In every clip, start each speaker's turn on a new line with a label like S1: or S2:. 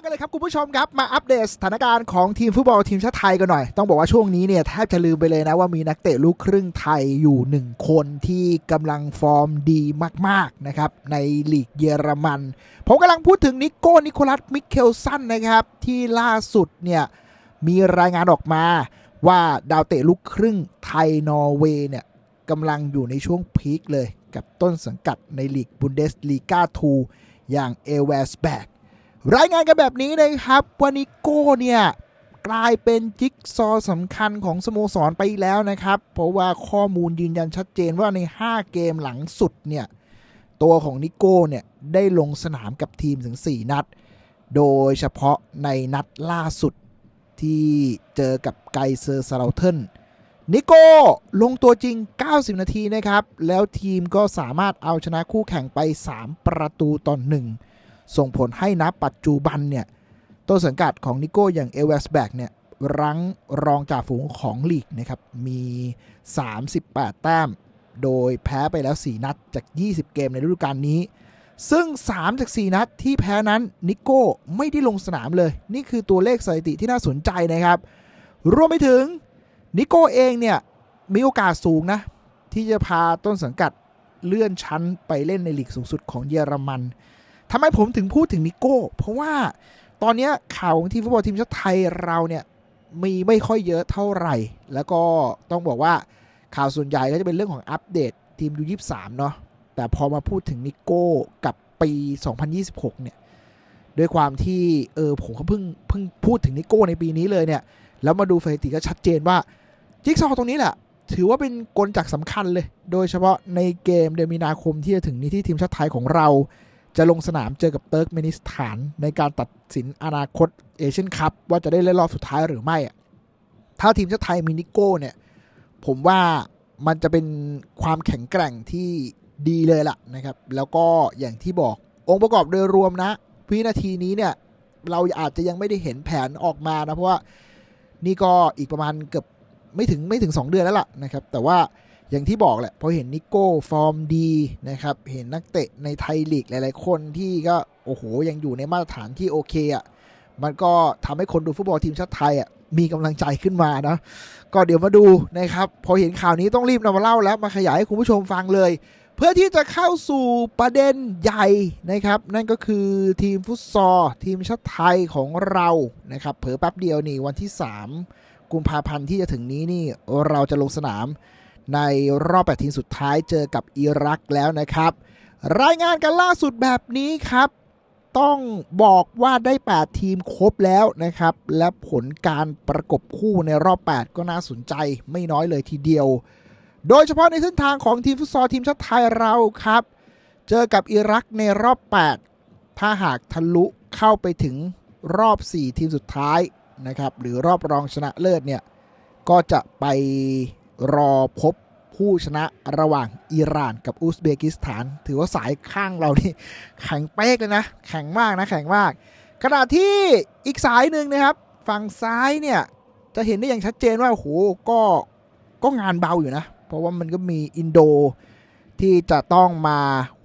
S1: ริ่มกันเลยครับคุณผู้ชมครับมาอัปเดตสถานการณ์ของทีมฟุตบอลทีมชาติไทยกันหน่อย ต้องบอกว่าช่วงนี้เนี่ยแทบจะลืมไปเลยนะว่ามีนักเตะลูกครึ่งไทยอยู่หนึ่งคนที่กำลังฟอร์มดีมากๆนะครับในลีกเยอรมัน ผมกำลังพูดถึงนิโก้นิโคลัสมิเคลสันนะครับที่ล่าสุดเนี่ยมีรายงานออกมาว่าดาวเตะลูกครึ่งไทยนอร์เวย์เนี่ยกำลังอยู่ในช่วงพีคเลย กับต้นสังกัดในลีกบุนเดสลีกา2อย่างเอเวสแบก รายงานกันแบบนี้นะครับว่านิโก้เนี่ยกลายเป็นจิ๊กซอสำคัญของสโมสรไปแล้วนะครับ เพราะว่าข้อมูลยืนยันชัดเจนว่าใน 5 เกมหลังสุดเนี่ย ตัวของนิโก้เนี่ย ได้ลงสนามกับทีมถึง 4 นัด โดยเฉพาะในนัดล่าสุดที่เจอกับไกเซอร์ซาราเทนนิโก้ลงตัวจริง 90 นาทีนะครับ แล้วทีมก็สามารถเอาชนะคู่แข่งไป 3 ประตูต่อหนึ่ง ส่งผลให้นะปัจจุบันเนี่ยต้นสังกัดของนิโก้อย่างเอเวสแบกเนี่ยรั้งรองจ่าฝูงของลีกนะครับมี 38 แต้ม โดยแพ้ไปแล้ว 4 นัดจาก 20 เกมในฤดูกาลนี้ ซึ่ง 3 จาก 4 นัดที่แพ้นั้นนิโก้ไม่ได้ลงสนามเลย นี่คือตัวเลขสถิติที่น่าสนใจนะครับ รวมไปถึงนิโก้เองเนี่ยมีโอกาสสูงนะ ที่จะพาต้นสังกัดเลื่อนชั้นไปเล่นในลีกสูงสุดของเยอรมัน ทำไมผมถึงพูดถึงนิโก้ เพราะว่าตอนนี้ข่าวของทีมฟุตบอลทีมชาติไทยเราเนี่ยมีไม่ค่อยเยอะเท่าไหร่ แล้วก็ต้องบอกว่าข่าวส่วนใหญ่ก็จะเป็นเรื่องของอัปเดตทีมยูยี่สามเนาะแต่พอมาพูดถึงนิโก้กับปี 2026 เนี่ยด้วยความที่เออผมก็เพิ่งเพิ่งพูดถึงนิโก้ในปีนี้เลยเนี่ยแล้วมาดูสถิติก็ชัดเจนว่าจิ๊กซอว์ตรงนี้แหละ ถือว่าเป็นกลจักสำคัญเลย โดยเฉพาะในเกมเดือนมีนาคมที่จะถึงนี้ที่ทีมชาติไทยของเรา จะลงสนามเจอกับเติร์กเมนิสถานในการตัดสินอนาคตเอเชียนคัพว่าจะได้เล่นรอบสุดท้ายหรือไม่อะถ้าทีมชาติไทยมีนิโก้เนี่ย ผมว่ามันจะเป็นความแข็งแกร่งที่ดีเลยล่ะนะครับ แล้วก็อย่างที่บอกองค์ประกอบโดยรวมนะ วินาทีนี้เนี่ย เราอาจจะยังไม่ได้เห็นแผนออกมานะ เพราะว่านี่ก็อีกประมาณเกือบไม่ถึงไม่ถึง 2 เดือนแล้วล่ะนะครับ แต่ว่า อย่างที่บอกแหละพอเห็นนิโก้ฟอร์มดีนะครับ เห็นนักเตะในไทยลีกหลาย ๆ คนที่ก็โอ้โหยังอยู่ในมาตรฐานที่โอเคอะ่ะมันก็ทำให้คนดูฟุตบอลทีมชาติไทยอะ่ะมีกำลังใจขึ้นมานะ ก็เดี๋ยวมาดูนะครับ พอเห็นข่าวนี้ต้องรีบนำมาเล่าแล้ว มาขยายให้คุณผู้ชมฟังเลย เพื่อที่จะเข้าสู่ประเด็นใหญ่นะครับ นั่นก็คือทีมฟุตซอลทีมชาติไทยของเรานะครับ เผลอแป๊บเดียวนี่วันที่ 3 กุมภาพันธ์ที่จะถึงนี้นี่เราจะลงสนาม ในรอบ 8 ทีมสุดท้ายเจอกับอิรักแล้วนะครับ รายงานกันล่าสุดแบบนี้ครับ ต้องบอกว่าได้ 8 ทีมครบแล้วนะครับ และผลการประกบคู่ในรอบ 8 ก็น่าสนใจไม่น้อยเลยทีเดียว โดยเฉพาะในเส้นทางของทีมฟุตซอลทีมชาติไทยเราครับ เจอกับอิรักในรอบ 8 ถ้าหากทะลุเข้าไปถึงรอบ 4 ทีมสุดท้ายนะครับ หรือรอบรองชนะเลิศเนี่ย ก็จะไป รอพบผู้ชนะระหว่างอิหร่านกับอุซเบกิสถาน ถือว่าสายข้างเรานี่แข็งเป๊กเลยนะ แข็งมากนะ แข็งมาก ขณะที่อีกสายหนึ่งนะครับ ฝั่งซ้ายเนี่ย จะเห็นได้อย่างชัดเจนว่าโอ้โหก็ก็งานเบาอยู่นะ เพราะว่ามันก็มีอินโดที่จะต้องมา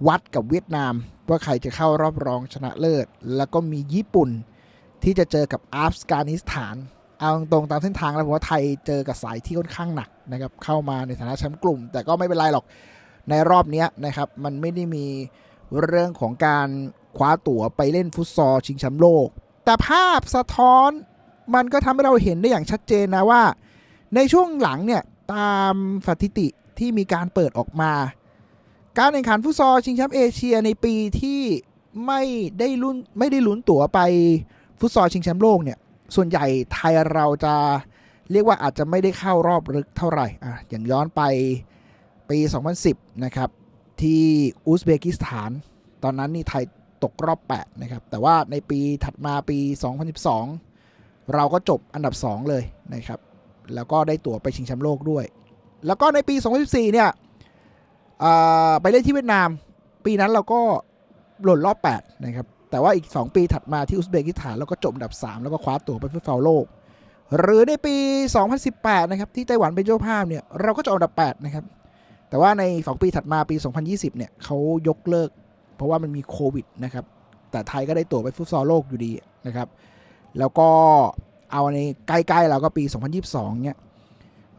S1: วัดกับเวียดนาม ว่าใครจะเข้ารอบรองชนะเลิศ แล้วก็มีญี่ปุ่นที่จะเจอกับอัฟกานิสถาน เอาตรงตามเส้นทางแล้วผมว่าไทยเจอกับสายที่ค่อนข้างหนักนะครับเข้ามาในฐานะแชมป์กลุ่ม แต่ก็ไม่เป็นไรหรอกในรอบนี้นะครับมันไม่ได้มีเรื่องของการคว้าตั๋วไปเล่นฟุตซอลชิงแชมป์โลก แต่ภาพสะท้อนมันก็ทำให้เราเห็นได้อย่างชัดเจนนะว่า ในช่วงหลังเนี่ยตามสถิติที่มีการเปิดออกมา การแข่งขันฟุตซอลชิงแชมป์เอเชียในปีที่ไม่ได้ลุ้นไม่ได้ลุ้นตั๋วไปฟุตซอลชิงแชมป์โลกเนี่ย ส่วนใหญ่ไทยเราจะเรียกว่าอาจจะไม่ได้เข้ารอบลึกเท่าไหร่อะอย่างย้อนไปปี 2010 นะครับ ที่อุซเบกิสถาน ตอนนั้นนี่ไทยตกรอบ 8 นะครับ แต่ว่าในปีถัดมาปี 2012 เราก็จบอันดับ 2 เลยนะครับ แล้วก็ได้ตั๋วไปชิงแชมป์โลกด้วย แล้วก็ในปี 2014 เนี่ยไปเล่นที่เวียดนาม ปีนั้นเราก็หล่นรอบ 8 นะครับ แต่ว่าอีก 2 ปีถัดมาที่อุซเบกิสถานเราก็จบอันดับ 3 แล้วก็คว้าตั๋วไปฟุตซอลโลก หรือในปี 2018 นะครับ ที่ไต้หวันเป็นเจ้าภาพเนี่ยเราก็จบอันดับ 8 นะครับ แต่ว่าใน 2 ปีถัดมาปี 2020 เนี่ยเขายกเลิก เพราะว่ามันมีโควิดนะครับแต่ไทยก็ได้ตั๋วไปฟุตซอลโลกอยู่ดีนะครับ แล้วก็เอาในใกล้ๆเราก็ปี 2022 เนี่ย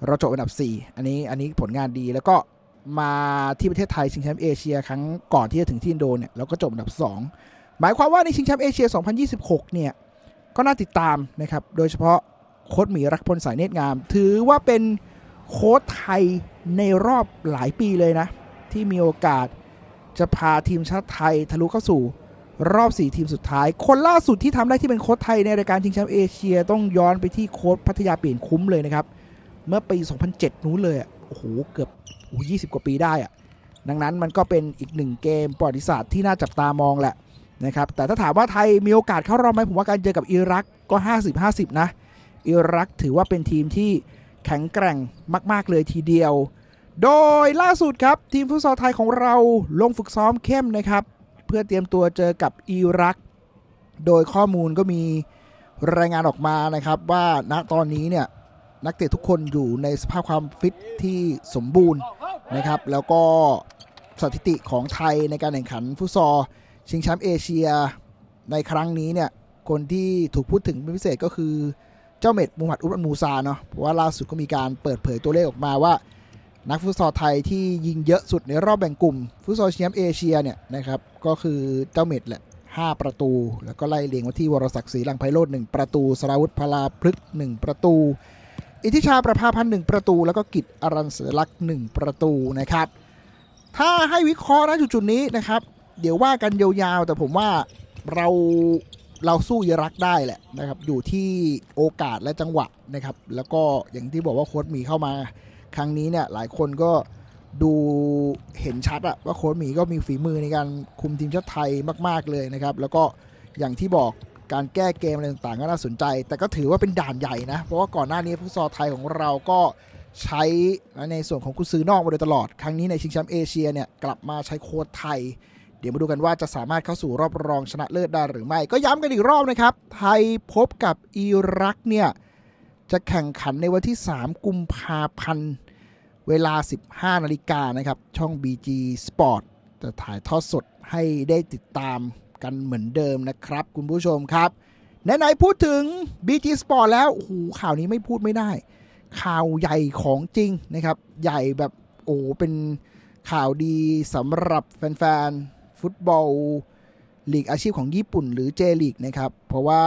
S1: เราจบอันดับ 4 อันนี้อันนี้ผลงานดีแล้วก็มาที่ประเทศไทยชิงแชมป์เอเชีย ครั้งก่อนที่จะถึงที่อินโดเนี่ยเราก็จบอันดับ 2 หมายความว่าในชิงแชมป์เอเชีย 2026 เนี่ย ก็น่าติดตามนะครับ โดยเฉพาะโค้ชหมีรักพลสายเนตรงาม ถือว่าเป็นโค้ชไทยในรอบหลายปีเลยนะ ที่มีโอกาสจะพาทีมชาติไทยทะลุเข้าสู่รอบ 4 ทีมสุดท้าย คนล่าสุดที่ทำได้ที่เป็นโค้ชไทยในรายการชิงแชมป์เอเชีย ต้องย้อนไปที่โค้ชพัทยาเปลี่ยนคุ้มเลยนะครับ เมื่อปี 2007 นู้นเลยโอ้โห เกือบโอ้20 กว่าปีได้อะดังนั้นมันก็เป็นอีกหนึ่งเกมประวัติศาสตร์ที่น่าจับตามองแหละ นะครับแต่ถ้าถามว่าไทยมีโอกาสเข้ารอบไหมผมว่าการเจอกับอิรักก็ 50-50 นะ อิรักถือว่าเป็นทีมที่แข็งแกร่งมาก ๆ เลยทีเดียว โดยล่าสุดครับทีมฟุตซอลไทยของเราลงฝึกซ้อมเข้มนะครับ เพื่อเตรียมตัวเจอกับอิรัก โดยข้อมูลก็มีรายงานออกมานะครับว่าณตอนนี้เนี่ยนักเตะทุกคนอยู่ในสภาพความฟิตที่สมบูรณ์นะครับ แล้วก็สถิติของไทยในการแข่งขันฟุตซอล ชิงแชมป์เอเชียในครั้งนี้เนี่ย คนที่ถูกพูดถึงเป็นพิเศษก็คือเจ้าเม็ดมูฮัมหมัดอุลมูซาเนาะเพราะว่าล่าสุดก็มีการเปิดเผยตัวเลขออกมาว่า นักฟุตซอลไทยที่ยิงเยอะสุดในรอบแบ่งกลุ่ม ฟุตซอลชิงแชมป์เอเชียเนี่ยนะครับก็คือเจ้าเม็ดแหละ5 ประตู แล้วก็ไล่เลียงมาที่วรศักดิ์ศรีลังไพโรจน์1ประตู สราวุธพลาพฤกษ์1ประตู อิทธิชาประภาพันธ์1ประตู แล้วก็กิจอรันเสลักษ์1ประตูนะครับ ถ้าให้วิเคราะห์ณจุดๆนี้นะครับ เดี๋ยวว่ากันยาวๆ แต่ผมว่าเราเราสู้อิรักได้แหละนะครับ อยู่ที่โอกาสและจังหวะนะครับ แล้วก็อย่างที่บอกว่าโค้ชหมีเข้ามา ครั้งนี้เนี่ยหลายคนก็ดูเห็นชัดอะว่าโค้ชหมีก็มีฝีมือในการคุมทีมชาติไทยมาก ๆเลยนะครับ แล้วก็อย่างที่บอกการแก้เกมอะไรต่างๆ ก็น่าสนใจ แต่ก็ถือว่าเป็นด่านใหญ่นะ เพราะว่าก่อนหน้านี้ฟุตซอลไทยของเราก็ใช้ในส่วนของกุซื้อนอกมาโดยตลอด ครั้งนี้ในชิงแชมป์เอเชียเนี่ยกลับมาใช้โค้ชไทย เดี๋ยวมาดูกันว่าจะสามารถเข้าสู่รอบรองชนะเลิศได้หรือไม่ ก็ย้ำกันอีกรอบนะครับ ไทยพบกับอิรักเนี่ย จะแข่งขันในวันที่ 3 กุมภาพันธ์ เวลา 15 นาฬิกานะครับ ช่อง BG Sport จะถ่ายทอดสดให้ได้ติดตามกันเหมือนเดิมนะครับ คุณผู้ชมครับไหนๆพูดถึง BG Sport แล้วโอ้โหข่าวนี้ไม่พูดไม่ได้ ข่าวใหญ่ของจริงนะครับ ใหญ่แบบโอ้เป็นข่าวดีสำหรับแฟนๆ ฟุตบอลลีกอาชีพของญี่ปุ่น หรือเจลีกนะครับ เพราะว่า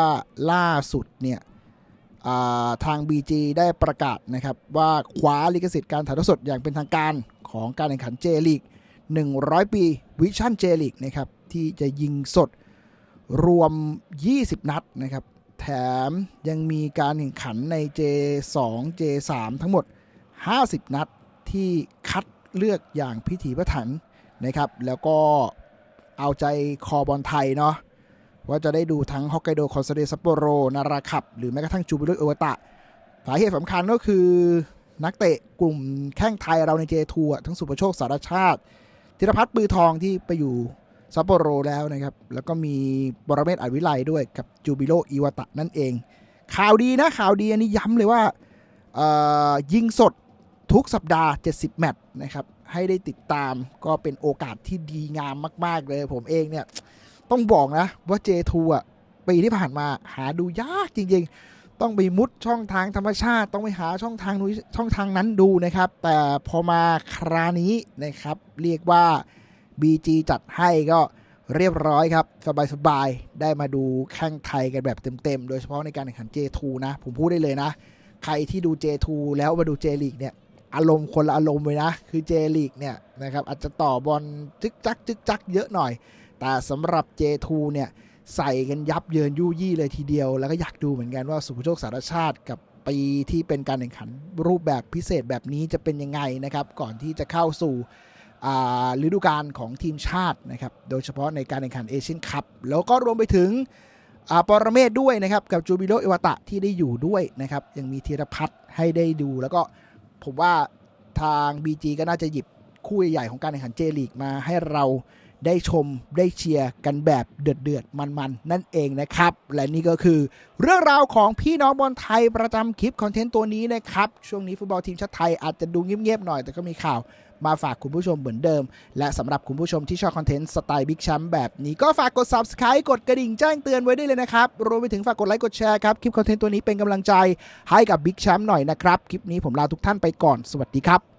S1: ล่าสุดเนี่ยาทาง BG ได้ประกาศนะครับ ว่าคว้าลิขสิทธิ์การถ่ายทอดสดอย่างเป็นทางการของการแข่งขันเจลีก100 ปีวิชั่นเจลีกนะครับ ที่จะยิงสดรวม 20 นัดนะครับ แถมยังมีการแข่งขันใน J2 J3 ทั้งหมด 50 นัดที่คัดเลือกอย่างพิถีพิถันนะครับ แล้วก็ เอาใจคอบอลไทยเนาะว่าจะได้ดูทั้งฮอกไกโดคอนซาเดซัปโปโรนาราคับ หรือแม้กระทั่งจูบิโรเอวตะสาเหตุสำคัญก็คือนักเตะกลุ่มแข้งไทยเราใน J2 อะทั้งสุประโชคสารชาติ ธิรพัฒน์ปือทองที่ไปอยู่ซัปโปโรแล้วนะครับ แล้วก็มีบรเมศอัดวิไลด้วยกับจูบิโรอิวตะนั่นเอง ข่าวดีนะข่าวดีอันนี้ย้ำเลยว่ายิงสดทุกสัปดาห์ 70 แมตช์นะครับ ให้ได้ติดตาม ก็เป็นโอกาสที่ดีงามมาก ๆ เลย ผมเองเนี่ย ต้องบอกนะว่า J2 อะปีที่ผ่านมาหาดูยากจริง ๆ ต้องไปมุดช่องทางธรรมชาติ ต้องไปหาช่องทางนู้นช่องทางนั้นดูนะครับ แต่พอมาครานี้นะครับ เรียกว่า BG จัดให้ก็เรียบร้อยครับ สบายๆ ได้มาดูแข่งไทยกันแบบเต็มๆ โดยเฉพาะในการแข่งขัน J2 นะ ผมพูดได้เลยนะ ใครที่ดู J2 แล้วมาดู J League เนี่ย อารมณ์คนละอารมณ์เลยนะ คือ J League เนี่ยนะครับอาจจะต่อบอลจึกจักจึกจักเยอะหน่อย แต่สำหรับ J2 เนี่ยใส่กันยับเยินยู่ยี่เลยทีเดียว แล้วก็อยากดูเหมือนกันว่าสุภโชคสารชาติกับปีที่เป็นการแข่งขันรูปแบบพิเศษแบบนี้จะเป็นยังไงนะครับ ก่อนที่จะเข้าสู่ฤดูกาลของทีมชาตินะครับ โดยเฉพาะในการแข่งขันเอเชียนคัพแล้วก็รวมไปถึงปรเมศด้วยนะครับ กับจูบิโรเอวตะที่ได้อยู่ด้วยนะครับ ยังมีธีรพัฒน์ให้ได้ดูแล้วก็ ผมว่าทาง BG ก็น่าจะหยิบคู่ใหญ่ของการแข่งขันเจลีกมาให้เรา ได้ชมได้เชียร์กันแบบเดือดเดือดๆมันๆ นั่นเองนะครับ และนี่ก็คือ เรื่องราวของพี่น้องบอลไทยประจำคลิปคอนเทนต์ตัวนี้นะครับ ช่วงนี้ฟุตบอลทีมชาติไทยอาจจะดูเงียบๆหน่อยแต่ก็มีข่าวมาฝากคุณผู้ชมเหมือนเดิม และสำหรับคุณผู้ชมที่ชอบคอนเทนต์สไตล์บิ๊กแชมป์แบบนี้ก็ฝากกด subscribe กดกระดิ่งแจ้งเตือนไว้ได้เลยนะครับ รวมไปถึงฝากกดไลค์กดแชร์ครับ คลิปคอนเทนต์ตัวนี้เป็นกำลังใจให้กับบิ๊กแชมป์หน่อยนะครับ คลิปนี้ผมลาทุกท่านไปก่อน สวัสดีครับ